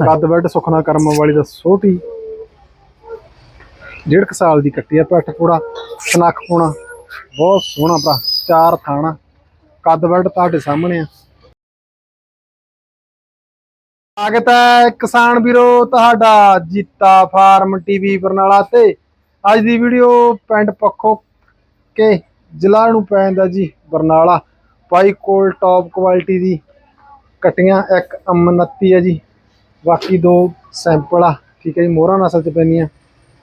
ਕੱਦ ਬੈਠ ਸੁਖਨਾ ਕਰਮ ਵਾਲੀ ਦਾ ਛੋਟੀ ਡੇਢ ਕੁ ਸਾਲ ਦੀ ਕੱਟੀ ਆ ਪੱਠ ਪੂੜਾ, ਸਨੱਖ ਪੂਣਾ, ਬਹੁਤ ਸੋਹਣਾ ਭਰਾ, ਚਾਰ ਥਾਣਾ, ਕੱਦ ਬੈਠ ਤੁਹਾਡੇ ਸਾਹਮਣੇ ਆ। ਸਵਾਗਤ ਹੈ ਕਿਸਾਨ ਵੀਰੋ, ਤੁਹਾਡਾ ਜੀਤਾ ਫਾਰਮ ਟੀਵੀ ਬਰਨਾਲਾ ਤੇ। ਅੱਜ ਦੀ ਵੀਡੀਓ ਪਿੰਡ ਪੱਖੋ ਕੇ ਜ਼ਿਲ੍ਹਾ ਨੂੰ ਪੈਂਦਾ ਜੀ, ਬਰਨਾਲਾ। ਪਾਈ ਕੋਲ ਟੌਪ ਕੁਆਲਿਟੀ ਦੀ ਕਟੀਆਂ, ਇੱਕ ਅਮਨਤੀ ਹੈ ਜੀ। ਬਾਕੀ ਦੋ ਸੈਂਪਲ ਆ ਠੀਕ ਹੈ ਜੀ ਮੋਹਰਾ ਨਸਲ ਚ ਪੈਂਦੀਆਂ।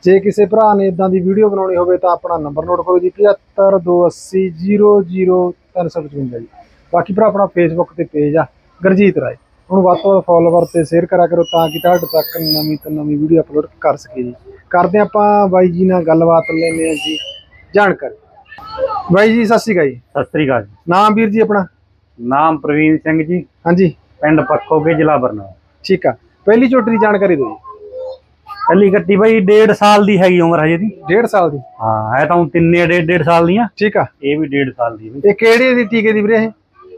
ਜੇ ਕਿਸੇ ਭਰਾ ਨੇ ਇਦਾਂ ਦੀ ਵੀਡੀਓ ਬਣਾਉਣੀ ਹੋਵੇ ਤਾਂ ਆਪਣਾ ਨੰਬਰ ਨੋਟ ਕਰੋ ਜੀ 7528000355 ਜੀ। ਬਾਕੀ ਭਰਾ ਆਪਣਾ ਫੇਸਬੁੱਕ ਤੇ ਪੇਜ ਆ ਗਰਜੀਤ ਰਾਏ। ਉਹਨੂੰ ਵੱਧ ਤੋਂ ਵੱਧ ਫੋਲੋਵਰ ਤੇ ਸ਼ੇਅਰ ਕਰਿਆ ਕਰੋ ਤਾਂ ਕਿ ਤੁਹਾਡੇ ਤੱਕ ਨਵੀਂ ਤੋਂ ਨਵੀਂ ਵੀਡੀਓ ਅਪਲੋਡ ਕਰ ਸਕੀਏ ਜੀ। ਕਰਦੇ ਆਪਾਂ ਬਾਈ ਜੀ ਨਾਲ ਗੱਲਬਾਤ ਲੈਂਦੇ ਹਾਂ ਜੀ ਜਾਣਕਾਰੀ। ਬਾਈ ਜੀ ਸਤਿ ਸ਼੍ਰੀ ਅਕਾਲ ਜੀ। ਸਤਿ ਸ੍ਰੀ ਅਕਾਲ ਜੀ। ਨਾਮ ਵੀਰ ਜੀ ਆਪਣਾ? ਨਾਮ ਪ੍ਰਵੀਨ ਸਿੰਘ ਜੀ। ਹਾਂਜੀ। ਪਿੰਡ ਪੱਖੋਗੇ ਜ਼ਿਲ੍ਹਾ ਬਰਨਾਲਾ। ਠੀਕ ਆ। ਪਹਿਲੀ ਚੋਟੀ ਦੀ ਜਾਣਕਾਰੀ ਦਿਓ ਜੀ। ਕੱਲੀ ਕੱਟੀ ਬਾਈ 1.5 ਸਾਲ ਦੀ ਹੈਗੀ ਉਮਰ ਹਜੇ ਦੀ। ਡੇਢ ਸਾਲ ਦੀ? ਹਾਂ ਹੈ ਤਾਂ ਹੁਣ ਤਿੰਨੇ ਡੇਢ ਡੇਢ ਸਾਲ ਦੀਆਂ। ਠੀਕ ਆ। ਇਹ ਵੀ 1.5 ਸਾਲ ਦੀ ਇਹ ਕਿਹੜੀ ਦੀ ਟੀਕੇ ਦੀ ਵੀਰੇ ਇਹ?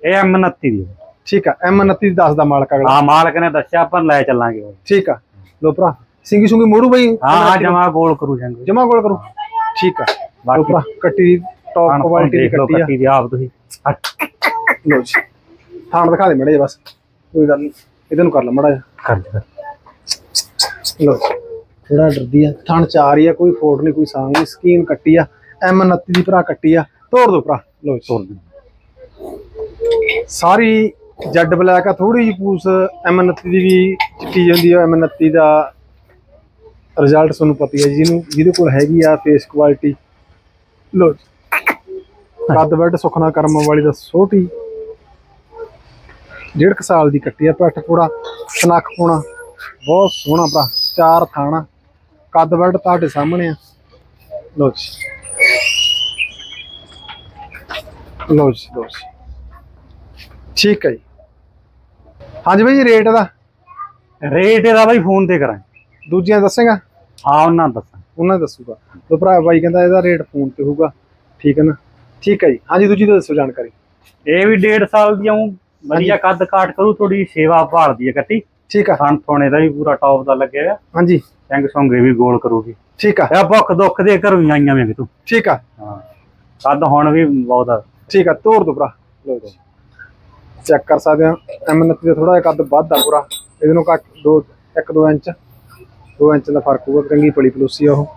ਇਹ M29 ਦੀ ਹੈ। ਠੀਕ ਆ ਐਮ 29 10 ਦਾ ਮਾਲਕ ਅਗਲਾ। ਹਾਂ ਮਾਲਕ ਨੇ ਦੱਸਿਆ ਆਪਾਂ ਲੈ ਚੱਲਾਂਗੇ। ਠੀਕ ਆ। ਲੋ ਭਰਾ ਸਿੰਗੀ ਸੁੰਗੀ ਮੋੜੂ ਬਈ। ਹਾਂ ਹਾਂ ਜਮਾ ਗੋਲ ਕਰੂ ਜਾਂਗੇ ਜਮਾ ਕੋਲ ਕਰੂ। ਠੀਕ ਆ। ਲੋ ਬਾਕੀ ਭਰਾ ਕੱਟੀ ਦੀ ਟੌਪ ਕੁਆਲਿਟੀ ਦੀ ਦੇਖ ਲਓ ਕੱਟੀ ਆ। ਕੱਟੀ ਦੀ ਆਪ ਤੁਸੀਂ। ਲੋ ਜੀ। ਥਾਣ ਦਿਖਾ ਦੇ ਮੜੇ ਬਸ। ਕੋਈ ਗੱਲ ਨਹੀਂ ਇਹਦੇ ਨੂੰ ਕਰ ਲਾ ਮੜਾ ਕਰ ਦੇ ਲੋ ਥੋੜਾ ਡਰਦੀ ਆ ਥਣ ਚਾਰ ਹੀ ਆ ਕੋਈ ਫੋਟ ਨਹੀਂ ਕੋਈ ਸਾਂਗ ਨਹੀਂ ਸਕੀਨ ਕੱਟੀ ਆ ਐਮ 29 ਦੀ ਭਰਾ ਕੱਟੀ ਆ ਤੋੜ ਦੋ ਭਰਾ ਲੋ ਜੀ। ਤੋੜ ਦੇ ਸਾਰੀ ਜੈਡ ਬਲੈਕ ਆ ਥੋੜੀ ਜਿਹੀ ਪੂਸ ਐਮ 29 ਦੀ ਵੀ ਚਿੱਟੀ ਜਾਂਦੀ ਆ ਐਮ 29 ਦਾ ਰਿਜ਼ਲਟ ਤੁਹਾਨੂੰ ਪਤਾ ਹੀ ਹੈ ਜਿਹਨੂੰ ਜਿਹਦੇ ਕੋਲ ਹੈਗੀ ਆ ਫੇਸ ਕੁਆਲਿਟੀ ਲੋ ਜੀ। ਕੱਦ ਬੈੱਡ ਸੁਖਨਾ ਕਰਮ ਵਾਲੀ ਦਾ ਛੋਟੀ ਡੇਢ ਕੁ ਸਾਲ ਦੀ ਕੱਟੀ ਆ ਪੱਠ ਪੂੜਾ ਸਨੱਖ ਪੂਣਾ ਬਹੁਤ ਸੋਹਣਾ ਭਰਾ ਚਾਰ ਥਾਣਾ ਕੱਦ ਬੈੱਡ ਤੁਹਾਡੇ ਸਾਹਮਣੇ ਆ। ਲੋ ਜੀ। ਲੋ ਜੀ ਲੋ ਜੀ। ਠੀਕ ਹੈ ਜੀ। ਹਾਂਜੀ ਭਾਈ ਰੇਟ ਦਾ? ਰੇਟ ਇਹਦਾ ਬਾਈ ਫੋਨ ਤੇ ਕਰਾਂਗੇ। ਦੂਜੀਆਂ ਦੱਸੇਗਾ? ਹਾਂ ਉਹਨਾਂ ਦੱਸਾਂ ਉਹਨਾਂ ਦੱਸੂਗਾ। ਤੋ ਭਰਾ ਬਾਈ ਕਹਿੰਦਾ ਇਹਦਾ ਰੇਟ ਫੋਨ ਤੇ ਹੋਊਗਾ। ਠੀਕ ਹੈ ਨਾ? ਠੀਕ ਹੈ ਜੀ। ਹਾਂਜੀ ਦੂਜੀ ਦਾ ਦੱਸੋ ਜਾਣਕਾਰੀ। ਇਹ ਵੀ 1.5 ਸਾਲ ਦੀ ਆਉਂ ਵਧੀਆ ਕੱਦ ਕਾਟ ਕਰੂ ਥੋੜੀ ਸੇਵਾ ਭਾਲਦੀ ਹੈ ਕੱਟੀ। ਠੀਕ ਆ। ਖਾਣ ਥੋਣੇ ਦਾ ਵੀ ਪੂਰਾ ਟੌਪ ਦਾ ਲੱਗਿਆ ਹੋਇਆ। ਹਾਂਜੀ। ਸਿੰਘ ਸੰਗੇ ਵੀ ਗੋਲ ਕਰੂਗੀ। ਠੀਕ ਆ। ਇਹ ਭੁੱਖ ਦੁੱਖ ਦੇ ਘਰੋਂ ਹੀ ਆਈਆਂ ਵੇਖ ਤੂੰ। ਠੀਕ ਆ। ਹਾਂ। ਕੱਦ ਹੁਣ ਵੀ ਬਹੁਤ ਆ। ਠੀਕ ਆ ਤੋੜ ਦੋ ਭਰਾ। ਲੋ ਜੀ। ਚੈੱਕ ਕਰ ਸਕਦੇ ਆ। M29 ਦਾ ਥੋੜਾ ਜਿਹਾ ਕੱਦ ਵੱਧ ਆ ਪੂਰਾ। ਇਹਦੇ ਨੂੰ ਘੱਟ 2 1 2 ਇੰਚ। 2 ਇੰਚ ਦਾ ਫ਼ਰਕ ਹੋਊਗਾ ਚੰਗੀ ਪਲੀ ਪਲੋਸੀ ਆ ਉਹ।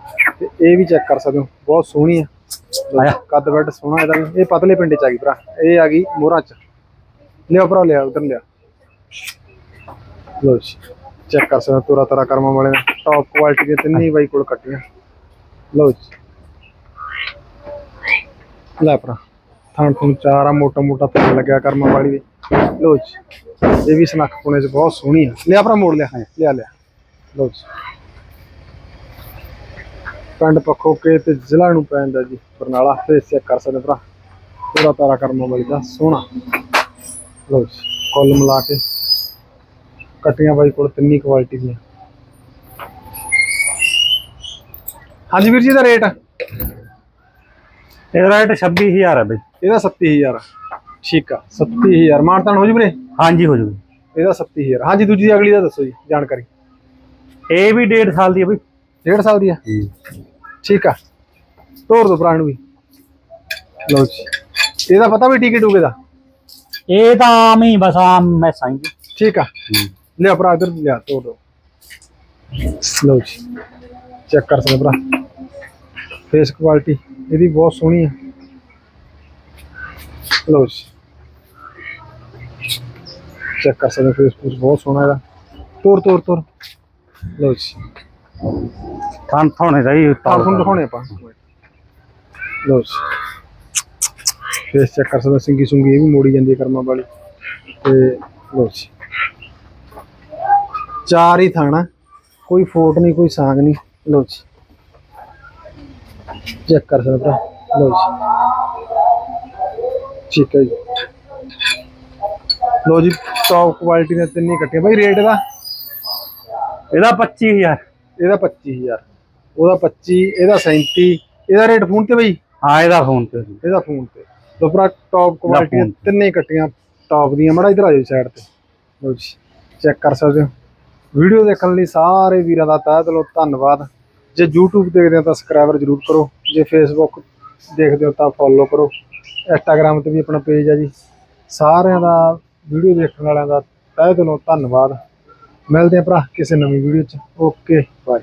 ਤੇ ਇਹ ਵੀ ਚੈੱਕ ਕਰ ਸਕਦੇ ਹੋ। ਬਹੁਤ ਸੋਹਣੀ ਆ। ਕੱਦ ਬੈੱਡ ਸੋਹਣਾ ਇਹਦਾ ਇਹ ਪਤਲੇ ਪਿੰਡੇ ਚ ਆ ਗਈ ਭਰਾ। ਇਹ ਆ ਗਈ ਮੋਹਰਾਂ ਚ। ਲਿਆ ਭਰਾ, ਲਿਆ, ਉਧਰ ਲਿਆ। ਲੋ ਜੀ ਚੈੱਕ ਕਰ ਸਕਦੇ ਹੋ, ਤੋਰਾ ਕਰਮਾਂ ਵਾਲੇ ਟੌਪ ਕੁਆਲਿਟੀ ਦੇ ਤਿੰਨੇ ਬਾਈ ਕੋਲ ਕੱਟੀਆਂ। ਲੋ ਜੀ। ਲੈ ਭਰਾ, ਥਾਂ ਤੋਂ ਚਾਰ ਆ, ਮੋਟਾ ਮੋਟਾ ਥਾਂ ਲੱਗਿਆ ਕਰਮਾਂ ਵਾਲੀ ਦੇ ਲੋ ਜੀ, ਇਹ ਵੀ ਸਨੱਖ ਪੁਣੇ ਚ ਬਹੁਤ ਸੋਹਣੀ ਆ। ਲਿਆ ਭਰਾ, ਮੋੜ ਲਿਆ, ਹਾਂ, ਲਿਆ ਲਿਆ। ਲੋ ਜੀ। ਪਿੰਡ ਪੱਖੋ ਕੇ ਤੇ ਜ਼ਿਲ੍ਹਾ ਨੂੰ ਪੈਂਦਾ ਜੀ, ਬਰਨਾਲਾ। ਤੇ ਚੈੱਕ ਕਰ ਸਕਦੇ ਭਰਾ। ਪੂਰਾ ਤਾਰਾ ਕਰਮਾਂ ਵਾਲੀ ਦਾ ਸੋਹਣਾ। ਲੋ ਜੀ ਕੁੱਲ ਮਿਲਾ ਕੇ ਕਟੀਆਂ ਬਾਈ ਕੋਲ ਤਿੰਨੀ ਕੁਆਲਿਟੀ ਦੀਆਂ। ਹਾਂਜੀ ਵੀਰ ਜੀ ਦਾ ਰੇਟ ਇਹਦਾ ਰੇਟ 26000 ਹੈ ਬਈ। ਇਹਦਾ 37000 ਠੀਕ ਆ 37000 ਮਾਨਤਾਨ ਹੋ ਜੂ ਵੀਰੇ? ਹਾਂਜੀ ਹੋ ਜੂਗੀ ਇਹਦਾ 37000 ਹਾਂਜੀ ਦੂਜੀ ਅਗਲੀ ਦਾ ਦੱਸੋ ਜੀ ਜਾਣਕਾਰੀ। ਇਹ ਵੀ 1.5 ਸਾਲ ਦੀ ਹੈ ਬਈ। ਡੇਢ ਸਾਲ ਦੀ ਆ? ਠੀਕ ਆ ਤੋਰ ਦੋ ਭਰਾ ਨੂੰ ਵੀ। ਲਓ ਜੀ। ਇਹਦਾ ਪਤਾ ਵੀ ਟਿਕਟ ਹੋਗੇ ਦਾ? ਇਹ ਤਾਂ ਆਮ ਹੀ ਬਸ ਆਮ ਮੈਸਾਂ ਹੀ ਠੀਕ ਆ। ਲਿਆ ਭਰਾ ਇਧਰ ਲਿਆ ਤੋਰ ਦੋ। ਲਓ ਜੀ ਚੈੱਕ ਕਰ ਸਕਦੇ ਭਰਾ। ਫੇਸ ਕੁਆਲਿਟੀ ਇਹਦੀ ਬਹੁਤ ਸੋਹਣੀ ਆ। ਲਓ ਜੀ। ਚੈੱਕ ਕਰ ਸਕਦੇ ਫੇਸ ਫੂਸ ਬਹੁਤ ਸੋਹਣਾ ਇਹਦਾ। ਤੋਰ ਤੋਰ ਤੋਰ। ਲਓ ਜੀ। ਥੋਣੇ ਦਾ ਹੀ ਤਾਂ ਤੁਹਾਨੂੰ ਦਿਖਾਉਣੇ ਆਪਾਂ। ਲਓ ਜੀ। ਫੇਸ ਚੈੱਕ ਕਰ ਸਕਦੇ ਸਿੰਗੀ ਸੁੰਗੀ ਇਹ ਵੀ ਮੋੜੀ ਜਾਂਦੀ ਹੈ ਕਰਮਾਂ ਵਾਲੀ। ਤੇ ਲਓ ਜੀ। ਚਾਰ ਹੀ ਥਾਣਾ ਕੋਈ ਫੋਟ ਨਹੀਂ ਕੋਈ ਸਾਂਗ ਨਹੀਂ। ਲਓ ਜੀ। ਚੈੱਕ ਕਰ ਸਕਦੇ ਭਰਾ ਲਓ ਜੀ। ਠੀਕ ਹੈ ਜੀ। ਲਓ ਜੀ ਟੌਪ ਕੁਆਲਿਟੀ ਦੇ ਤਿੰਨੇ ਕੱਟੇ ਬਾਈ ਰੇਟ ਦਾ ਇਹਦਾ 25000 ਇਹਦਾ 25000 ਉਹਦਾ 25 ਇਹਦਾ 37 ਇਹਦਾ ਰੇਟ ਫੋਨ ਤੇ ਬਈ? ਹਾਂ ਇਹਦਾ ਫੋਨ ਤੇ। ਇਹਦਾ ਫੋਨ ਤੇ। ਦੋਪਰਾ ਟੌਪ ਕੁਆਲਿਟੀ ਤਿੰਨੇ ਕੱਟੀਆਂ ਟੌਪ ਦੀਆਂ। ਮੜਾ ਇਧਰ ਆ ਜਾਓ ਸਾਈਡ ਤੇ। ਲਓ ਜੀ ਚੈੱਕ ਕਰ ਸਕਦੇ ਹੋ। ਵੀਡੀਓ ਦੇਖਣ ਲਈ ਸਾਰੇ ਵੀਰਾਂ ਦਾ ਤਹਿ ਦਿਲੋਂ ਧੰਨਵਾਦ। ਜੇ YouTube ਦੇਖਦੇ ਹੋ ਤਾਂ ਸਬਸਕ੍ਰਾਈਬਰ ਜਰੂਰ ਕਰੋ। ਜੇ Facebook ਦੇਖਦੇ ਹੋ ਤਾਂ ਫੋਲੋ ਕਰੋ। Instagram ਤੇ ਵੀ ਆਪਣਾ ਪੇਜ ਹੈ ਜੀ। ਸਾਰਿਆਂ ਦਾ ਵੀਡੀਓ ਦੇਖਣ ਵਾਲਿਆਂ ਦਾ ਤਹਿ ਦਿਲੋਂ ਧੰਨਵਾਦ। ਮਿਲਦੇ ਹਾਂ ਭਰਾ ਕਿਸੇ ਨਵੀਂ ਵੀਡੀਓ 'ਚ। Okay bye